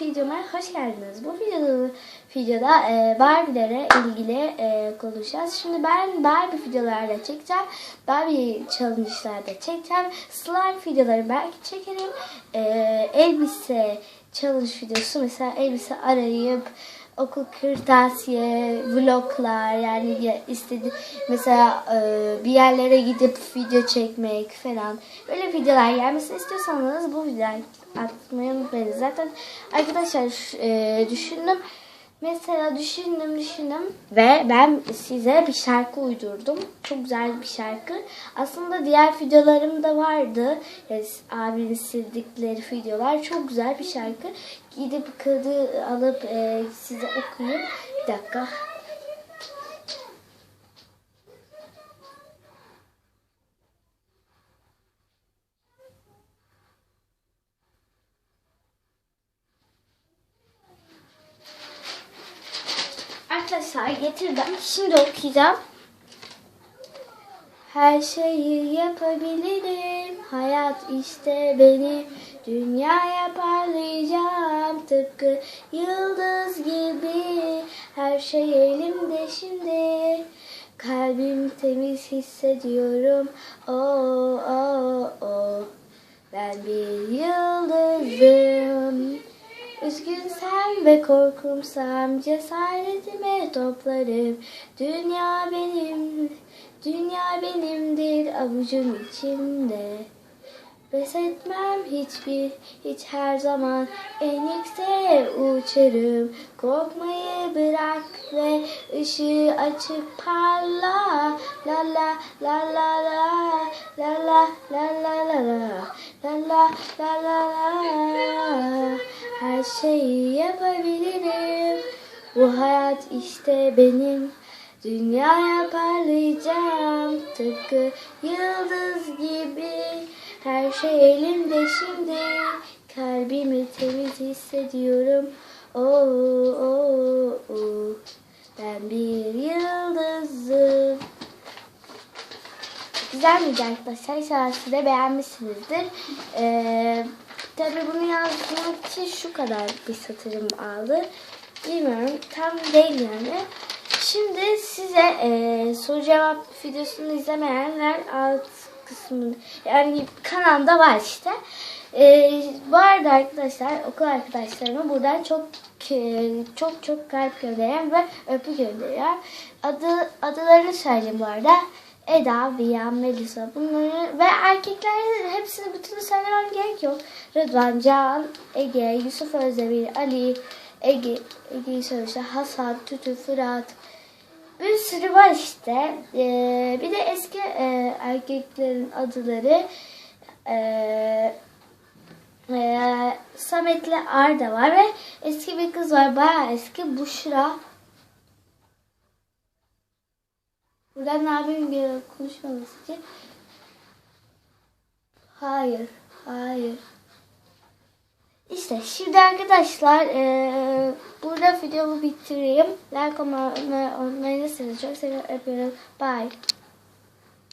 Videoma hoş geldiniz. Bu videoda, videoda e, Barbie'lere ilgili e, konuşacağız. Şimdi ben Barbie videolarda çekeceğim. Barbie challenge'larda çekeceğim. Slime videoları belki çekerim. E, elbise challenge videosu mesela elbise arayıp okul kırtasiye, vloglar yani ya istedi mesela e, bir yerlere gidip video çekmek falan böyle videolar gelmesini istiyorsanız bu videoyu atmayı unutmayın. Zaten arkadaşlar e, düşündüm mesela düşündüm düşündüm ve ben size bir şarkı uydurdum. Çok güzel bir şarkı. Aslında diğer videolarım da vardı. Yani abinin sildikleri videolar. Çok güzel bir şarkı. Gidip kağıdı alıp e, size okuyayım. Bir dakika. Arkadaşlar getirdim. Şimdi okuyacağım. Her şeyi yapabilirim. Hayat işte benim. Dünyaya parlayacağım. Tıpkı yıldız gibi. Her şey elimde şimdi. Kalbim temiz hissediyorum. Oh oh oh. Ben bir yıldızım. Ve korkumsam cesaretime toplarım. Dünya benim, dünya benimdir avucum içinde. Pes etmem hiçbir, hiç her zaman en yükseğe uçarım. Korkmayı bırak ve ışığı açıp parla. La la la la la, la la la la la la, la la la la la. Her şeyi yapabilirim. Bu hayat işte benim. Dünyaya parlayacağım tıpkı yıldız gibi. Her şey elimde şimdi. Kalbimi temiz hissediyorum. Oh, oh, oh. Ben bir yıldızım. Güzel miydi arkadaşlar? İnşallah siz de beğenmişsinizdir. Ee, tabii bunu yazmak için şu kadar bir satırım aldı. Bilmiyorum. Tam değil yani. Şimdi size e, soru cevap videosunu izlemeyenler alt kısmında yani kanalda var işte. E, bu arada arkadaşlar okul arkadaşlarıma buradan çok e, çok çok kalp gönderen ve öpü gönderiyor. Adı, adlarını söyleyeyim bu arada. Eda, Viya, Melisa bunları ve erkekler hepsini bütünü söylemem gerek yok. Rıdvan, Can, Ege, Yusuf Özdemir, Ali, Ege, Ege Sözcü, Hasan, Tütü, Fırat, bir sürü var işte. Ee, bir de eski e, erkeklerin adları e, e, Samet'le Arda var ve eski bir kız var. Bayağı eski. Buşra. Buradan yapayım bir konuşmamız için. Hayır. Hayır. İşte şimdi arkadaşlar eee, burada videomu bitireyim. Like olmayı unutmayın. Sizi çok seviyorum. Bye.